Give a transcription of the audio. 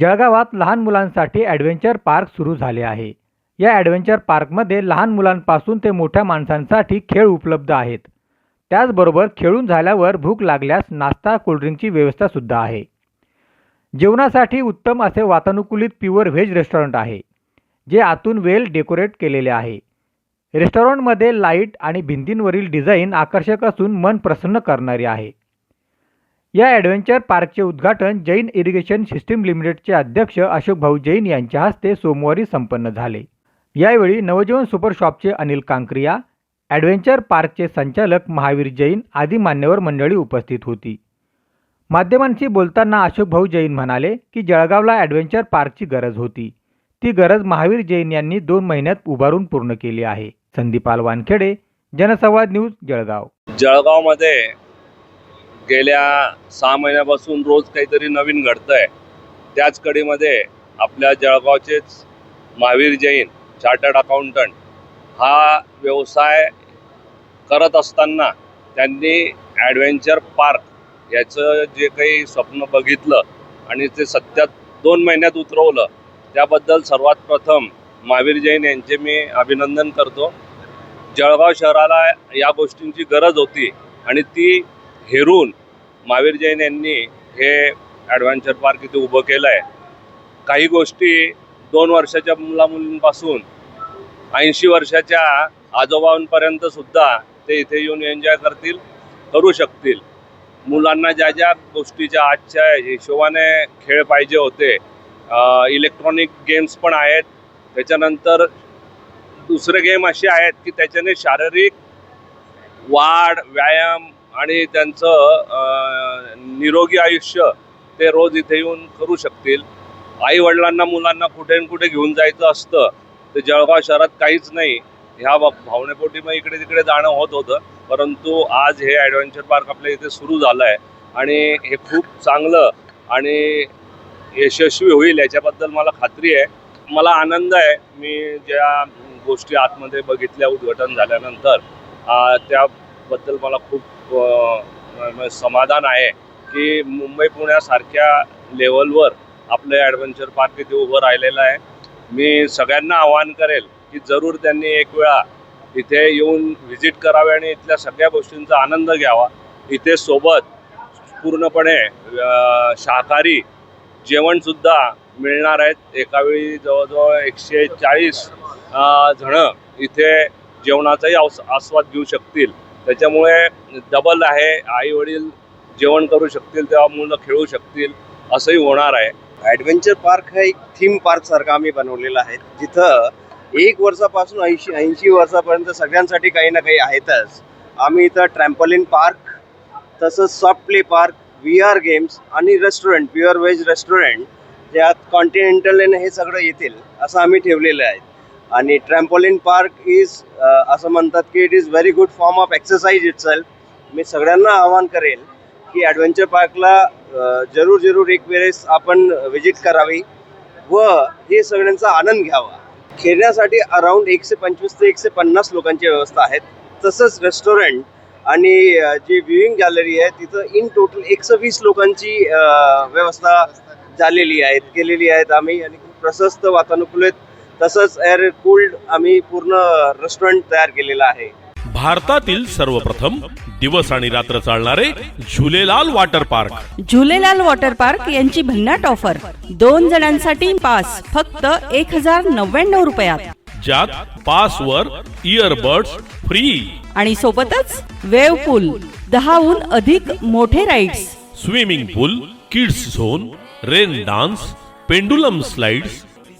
जळगावात लहान मुलांसाठी ॲडव्हेंचर पार्क सुरू झाले आहे. या ॲडव्हेंचर पार्कमध्ये लहान मुलांपासून ते मोठ्या माणसांसाठी खेळ उपलब्ध आहेत. त्याचबरोबर खेळून झाल्यावर भूक लागल्यास नाश्ता कोल्ड्रिंकची व्यवस्थासुद्धा आहे. जेवणासाठी उत्तम असे वातानुकूलित प्युअर व्हेज रेस्टॉरंट आहे जे आतून वेल डेकोरेट केलेले आहे. रेस्टॉरंटमध्ये लाइट आणि भिंतींवरील डिझाईन आकर्षक असून मन प्रसन्न करणारी आहे. या ॲडव्हेंचर पार्कचे उद्घाटन जैन इरिगेशन सिस्टीम लिमिटेडचे अध्यक्ष अशोक भाऊ जैन यांच्या हस्ते सोमवारी संपन्न झाले. यावेळी नवजीवन सुपर शॉपचे अनिल कांक्रिया ॲडव्हेंचर पार्कचे संचालक महावीर जैन आदी मान्यवर मंडळी उपस्थित होती. माध्यमांशी बोलताना अशोक भाऊ जैन म्हणाले की जळगावला ॲडव्हेंचर पार्कची गरज होती. ती गरज महावीर जैन यांनी दोन महिन्यात उभारून पूर्ण केली आहे. संदीपाल वानखेडे जनसंवाद न्यूज जळगाव. जळगावमध्ये गेल्या सहा महिन्यापासून रोज काहीतरी नवीन घडतं आहे त्याच कडीमध्ये आपल्या जळगावचेच महावीर जैन चार्टर्ड अकाउंटंट हा व्यवसाय करत असताना त्यांनी ॲडव्हेंचर पार्क याचं जे काही स्वप्न बघितलं आणि ते सत्यात दोन महिन्यात उतरवलं त्याबद्दल सर्वात प्रथम महावीर जैन यांचे मी अभिनंदन करतो. जळगाव शहराला या गोष्टींची गरज होती आणि ती हेरून महावीर जैन यांनी हे ॲडव्हेंचर पार्क इथे उभं केलं आहे काही गोष्टी दोन वर्षाच्या मुलामुलींपासून ऐंशी वर्षाच्या आजोबांपर्यंत सुद्धा ते इथे येऊन एन्जॉय करतील करू शकतील. मुलांना ज्या ज्या गोष्टीच्या आजच्या हिशोबाने खेळ पाहिजे होते इलेक्ट्रॉनिक गेम्स पण आहेत. त्याच्यानंतर दुसरे गेम असे आहेत की त्याच्याने शारीरिक वाढ व्यायाम आणि त्यांचं निरोगी आयुष्य ते रोज इथे येऊन करू शकतील. आई वडिलांना मुलांना कुठे न कुठे घेऊन जायचं असतं. ते जळगाव शहरात काहीच नाही. ह्या भावनेपोटी मग इकडे तिकडे जाणं होत होतं. परंतु आज हे ॲडव्हेंचर पार्क आपल्या इथे सुरू झालं आहे आणि हे खूप चांगलं आणि यशस्वी होईल याच्याबद्दल मला खात्री आहे. मला आनंद आहे. मी ज्या गोष्टी आतमध्ये बघितल्या उद्घाटन झाल्यानंतर त्या बद्दल मला खूप समाधान आहे की मुंबई पुण्यासारख्या लेवलवर आपलं ॲडव्हेंचर पार्क इथे उभं राहिलेलं आहे. मी सगळ्यांना आवाहन करेल की जरूर त्यांनी एक वेळा इथे येऊन व्हिजिट करावे आणि इथल्या सगळ्या गोष्टींचा आनंद घ्यावा. इथे सोबत पूर्णपणे शाकाहारी जेवणसुद्धा मिळणार आहेत. एकावेळी जवळजवळ एकशे चाळीस जणं इथे जेवणाचाही आस आस्वाद घेऊ शकतील. त्याच्यामुळे डबल आहे. आई वडील जेवण करू शकतील तेव्हा मुलं खेळू शकतील असंही होणार आहे. ॲडव्हेंचर पार्क हा एक थीम पार्क सारखा आम्ही बनवलेला आहे. जिथं एक वर्षापासून ऐंशी ऐंशी वर्षापर्यंत सगळ्यांसाठी काही ना काही आहेतच. आम्ही इथं ट्रॅम्पलिन पार्क तसंच soft play park V R games आणि रेस्टॉरंट प्युअर व्हेज रेस्टॉरंट ज्यात कॉन्टिनेंटल हे सगळं येतील असं आम्ही ठेवलेलं आहे. आणि ट्रॅम्पॉलिन पार्क इज असं म्हणतात की it is very good form of exercise it मी सगळ्यांना आवाहन करेल की ॲडव्हेंचर पार्कला uh, जरूर जरूर एक वेळेस आपण व्हिजिट करावी व हे सगळ्यांचा आनंद घ्यावा. खेळण्यासाठी अराऊंड एकशे पंचवीस ते एकशे पन्नास लोकांची व्यवस्था आहे तसंच रेस्टॉरंट आणि uh, जी व्ह्यूइंग गॅलरी आहे तिथं इन टोटल एकशे वीस लोकांची uh, व्यवस्था झालेली आहेत केलेली आहेत आम्ही. आणि खूप प्रशस्त वातानुकूलित तसंच एअर कूल्ड आम्ही पूर्ण रेस्टॉरंट तयार केलेलं आहे. भारतातील सर्वप्रथम दिवस आणि रात्र चालणारे Jhulelal water park Jhulelal water park यांची भन्नाट ऑफर दोन जणांसाठी पास फक्त एक हजार नव्याण्णव रुपयात. ज्यात पास वर इयरबड्स फ्री आणि सोबतच वेव पूल दहाहून अधिक मोठे rides swimming pool kids zone rain dance pendulum slides